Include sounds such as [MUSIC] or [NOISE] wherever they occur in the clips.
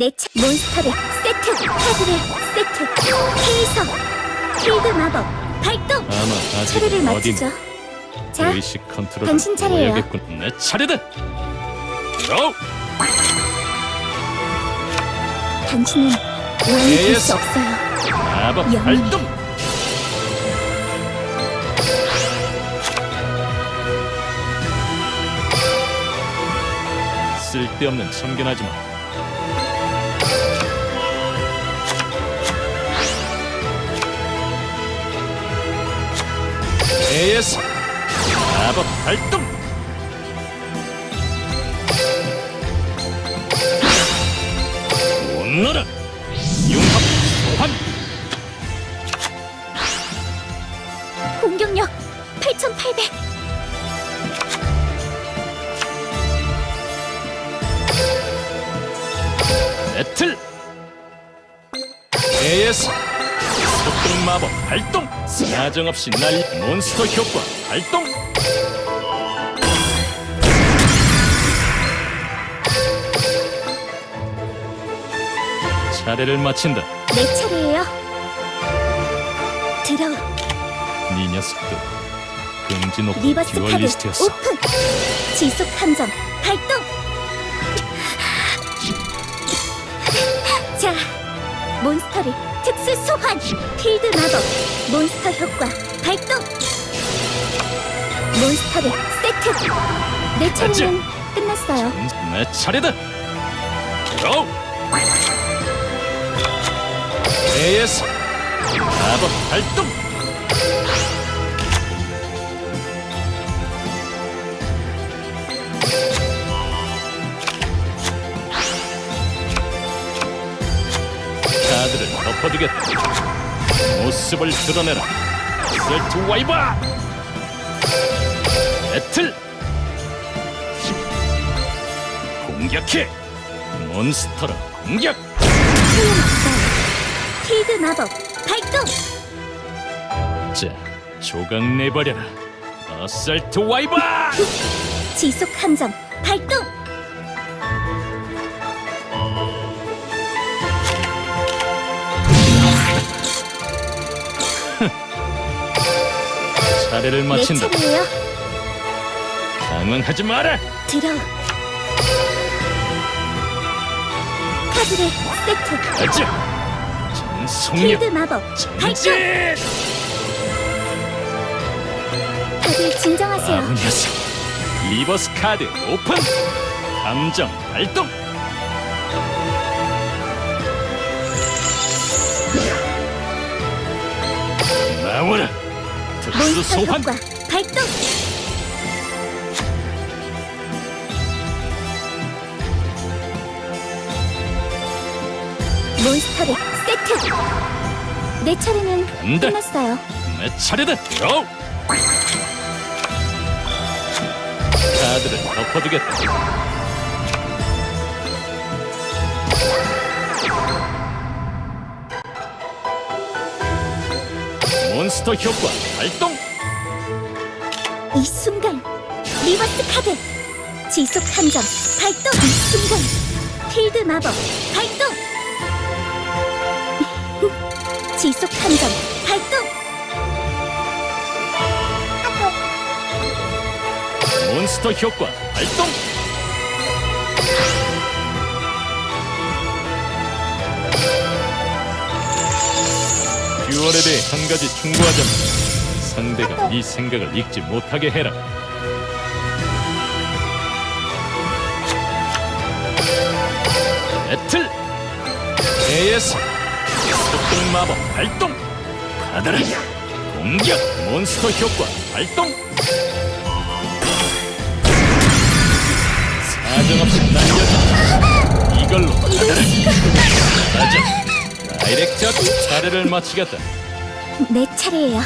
내 차, 몬스터를 세트 카드를 세트 케이서 필드 마법 발동 아마 아직 차례를 어딘 마치죠. 자, 의식 컨트롤 당신 차례예요. 해야겠군. 내 차례다. 고! 당신은 왕이 될 AS. 수 없어요. 마법 영원히. 발동. 쓸데없는 참견하지 마. AS 마법 발동. 온너라 융합 소환. 공격력 8,800. 배틀 AS 속공 마법 발동 사정없이 날 몬스터 효과 발동 차례를 마친다 내 차례예요. 들어 네 녀석도 금지 높은 리버스 카드 듀얼리스트였어 오픈. 지속 함정 발동. 자, 몬스터를 특수 소환. 필드 마법 몬스터 효과 발동. 몬스터를 세트. 내 차례는 끝났어요. 내 차례다 고! AS 마법 발동 덮어두겠다. 모습을 드러내라. 셀트 와이버! 배틀! 공격해! 몬스터라 공격. 필드 마법 발동. 자 조각 내버려라. 어설트 와이버! 지속 함정 발동. 차례를 내 마친다 차례예요. 당황하지 마라 들어. 카드를 세트. 가자 필드 마법. 전진 다들 진정하세요. 아무 녀석 리버스 카드 오픈 감정 발동 나와라 몬스터 소환 효과 발동. 몬스터를 세트. 내 차례는 간다. 끝났어요. 내 차례다 고! 카드를 덮어두겠다 몬스터 효과 발동! 이 순간 리버스 카드! 지속 함정 발동! 이 순간 필드 마법 발동! [LAUGHS] 지속 함정 발동! 몬스터 효과 발동 듀얼에 대해 한 가지 충고하자면 상대가 네 생각을 읽지 못하게 해라. 배틀! AS 속공 마법 발동! 받아라! 공격! 몬스터 효과 발동! 사정없이 날려줘. 이걸로 받아라! 맞아 다이렉트 차례를 마치겠다. 내 차례예요.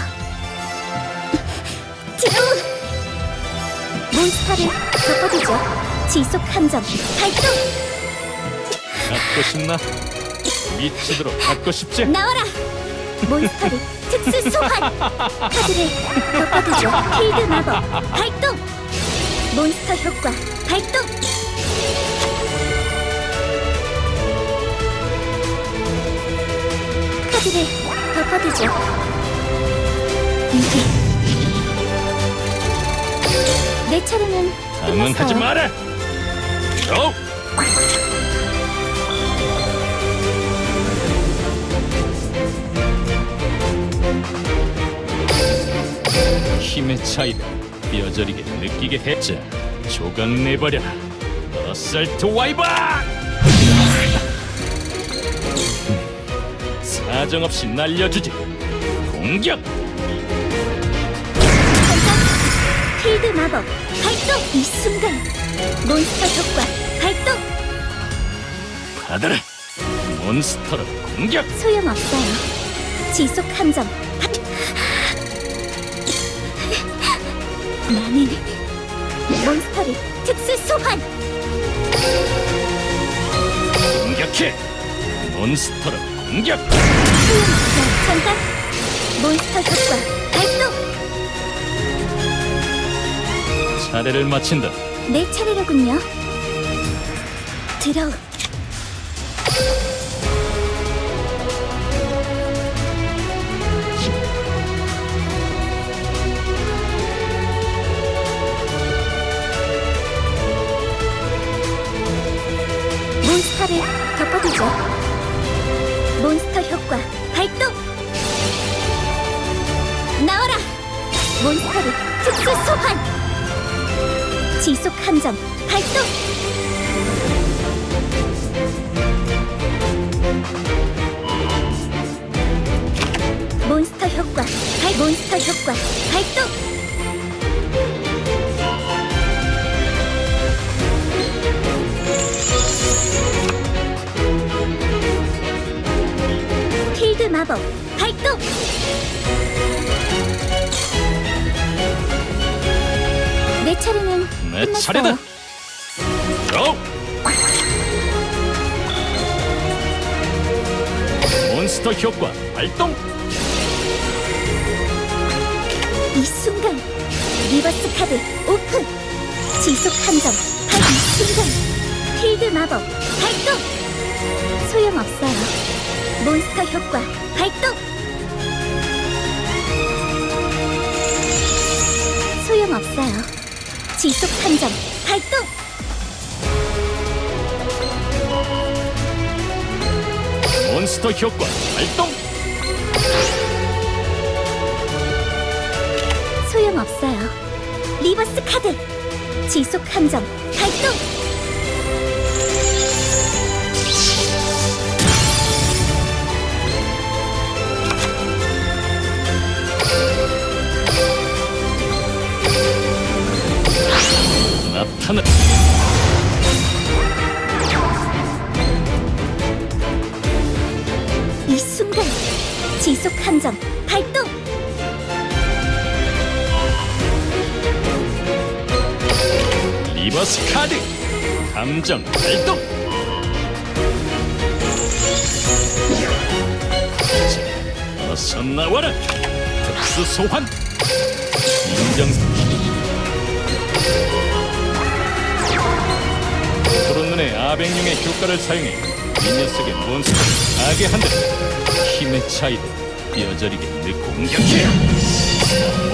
드로우! 몬스터를 바꿔두죠. 지속 함정 발동! 갖고 싶나? 미치도록 갖고 싶지? 나와라! 몬스터를 특수 소환! 카드를 덮어두죠. 필드 마법 발동! 몬스터 효과 발동 카드를 덮어두죠. 내 차례는 당황하지 끝났어요. 마라. 어? 힘의 차이를 뼈저리게 느끼게 했자 조각 내버려라 어설트 와이버 사정없이 날려주지. 공격! 잠깐 필드 마법 발동 이 순간. 몬스터 효과 발동! 받아라 몬스터로 공격! 소용없어요. 지속 함정. 나는 몬스터를 특수 소환! 공격해! 몬스터로 공격. 잠깐 몬스터 효과 발동. 차례를 마친다. 내 차례로군요. 들어. 몬스터를 덮어두죠 특수 소환. 지속 함정 발동. 몬스터 효과 발 몬스터 효과 발동. 필드 마법 차례는 내 끝났어요. 차례다. 고 몬스터 효과 발동! 이 순간 리버스 카드 오픈! 지속 함정 발이 순간 필드 마법 발동! 소용없어요. 몬스터 효과 발동! 소용없어요 지속 함정 발동! 몬스터 효과 발동! 소용없어요. 리버스 카드! 지속 함정 발동 감정 발동! 자, 어서 나와라! 특수 소환! 인정! 푸른 눈의 아백룡의 효과를 사용해 이 녀석의 몬스터를 파괴한다 힘의 차이를 뼈저리게 내 공격해!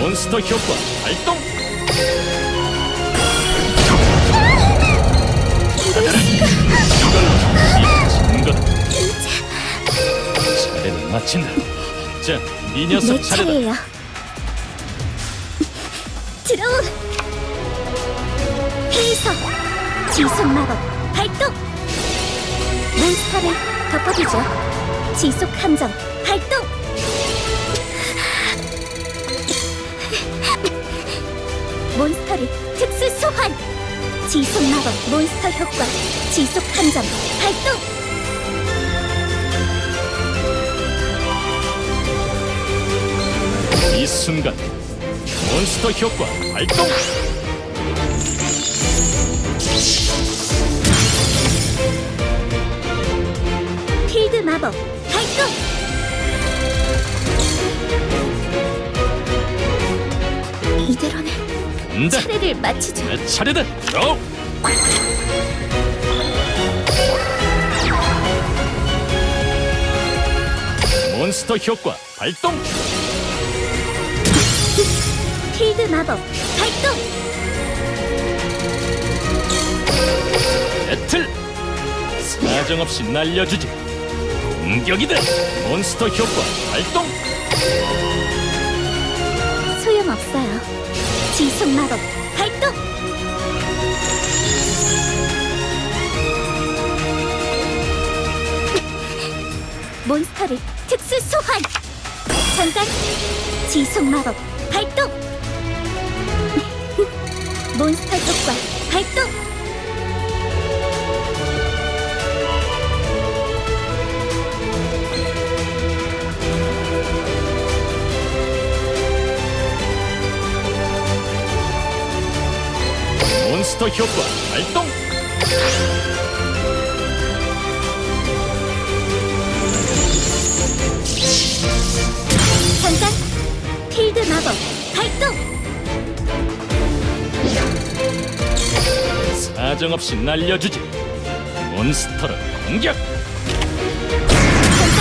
몬스터 효과 발동 이걸 거다 차례를 마친다 자, 이 녀석 내 차례다. 차례예요. 들어온. 해석. 지속 마법. 발동. 몬스터를 덮어두죠. 지속 함정. 발동. 몬스터를 지속 마법 몬스터 효과 지속 함정 발동! 이 순간 몬스터 효과 발동! 필드 마법 발동 간다 차례를 마치죠 내 차례다. 고! 몬스터 효과 발동! 필드 마법 발동! 배틀! 사정없이 날려주지. 공격이다. 몬스터 효과 발동! 소용없어요 지속 마법. 발동! 몬스터를 특수 소환! 잠깐 지속 마법 발동! [LAUGHS] 몬스터 효과 몬스터 효과 발동! 잠깐 필드 마법 발동! 사정없이 날려주지. 몬스터로 공격! 잠깐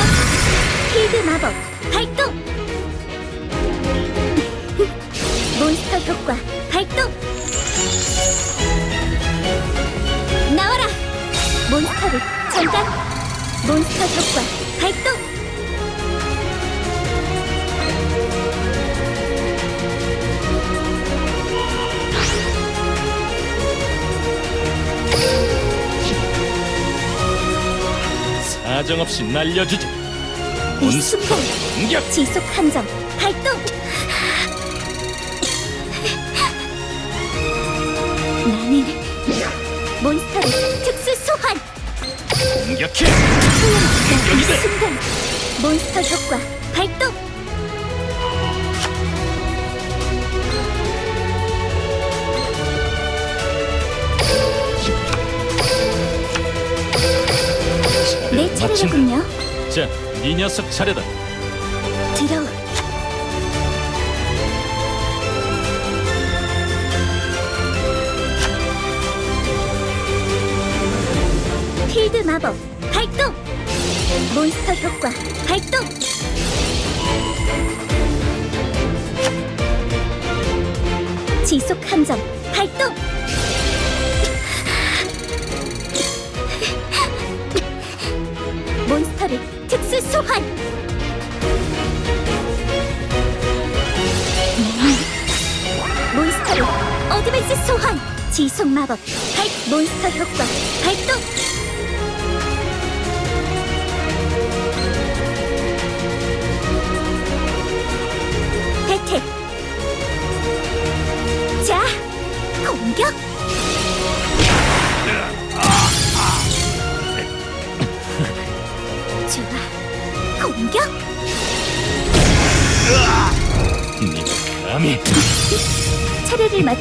필드 마법 발동! [LAUGHS] 몬스터 효과 발동 나와라! 몬스터를 잠깐! 몬스터 효과 발동! 사정없이 날려주지. 이 몬스터 순간 공격! 지속 함정 발동 몬스터를 특수 소환 공격해 이 여기다. 순간 몬스터 효과 발동 내. 차례로군요 자, 네 녀석 차례다 필드 마법 발동! 몬스터 효과 발동! 지속 함정 발동! 몬스터를 특수 소환! 몬스터를 어드밴스 소환! 지속 마법 발 몬스터 효과 발동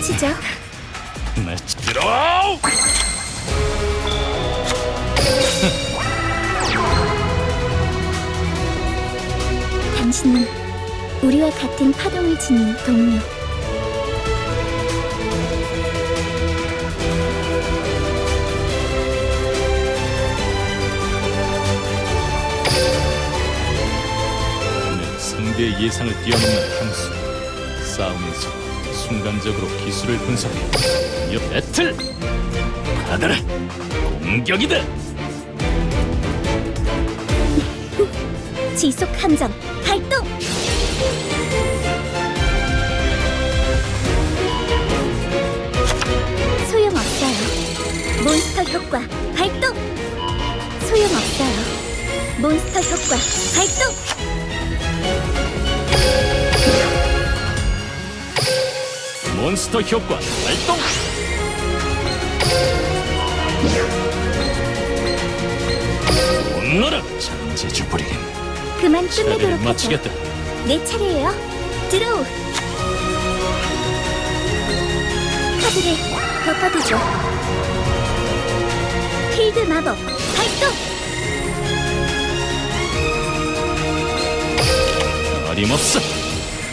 마치죠 나 들어 당신은 우리와 같은 파동을 지닌 동료. 내 상대의 예상을 뛰어넘는 싸우면서 순간적으로 기술을 분석해 이 배틀 받아라 공격이다 지속 함정 발동. 소용없어요. 몬스터 효과 발동. 소용없어요. 몬스터 효과 발동. 몬스터 효과 발동 온너라 잔재주 부리긴 그만 끝내도록 하죠. 마치겠다 내 차례예요. 드로우. 카드를 덮어두죠. 필드 마법 발동. 어림없어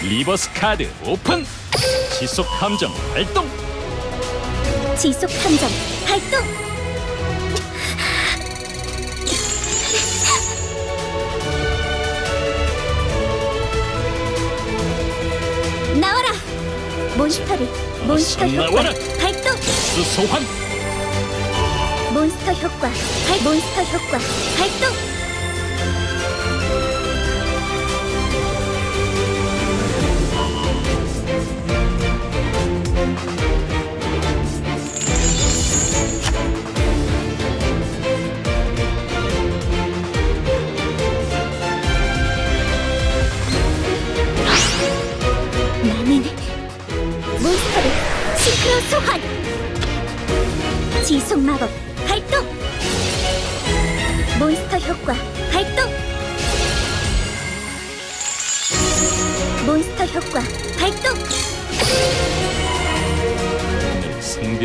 리버스 카드 오픈 지속 함정 발동! 지속 함정 발동! 나와라! 몬스터를 몬스터 어서 효과 나와라! 발동! 수소환! 몬스터 효과 발 몬스터 효과 발동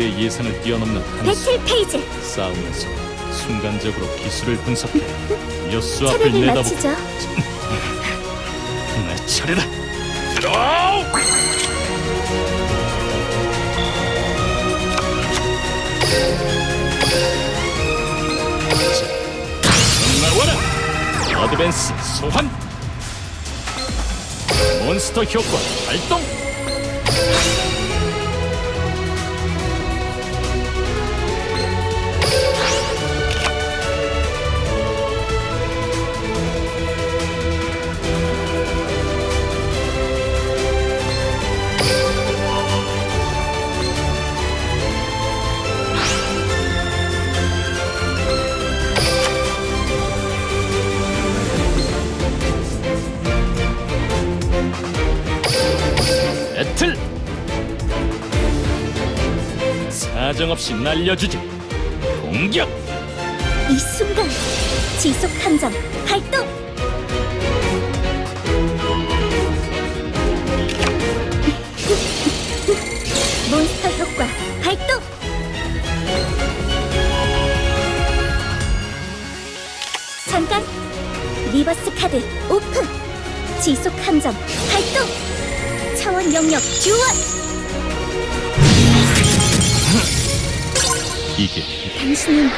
상대의 예상을 뛰어넘는 한수 배틀 페이지. 싸우면서 순간적으로 기술을 분석해. 여수 앞을 차례를 내다보고. 내 [LAUGHS] 차례다. 들어와 나와라. 어드밴스 소환. 몬스터 효과 발동 없이 날려주지. 공격! 이 순간 지속 함정 발동! 몬스터 효과 발동! 잠깐! 리버스 카드 오픈! 지속 함정 발동! 차원 영역 지원 이게 당신은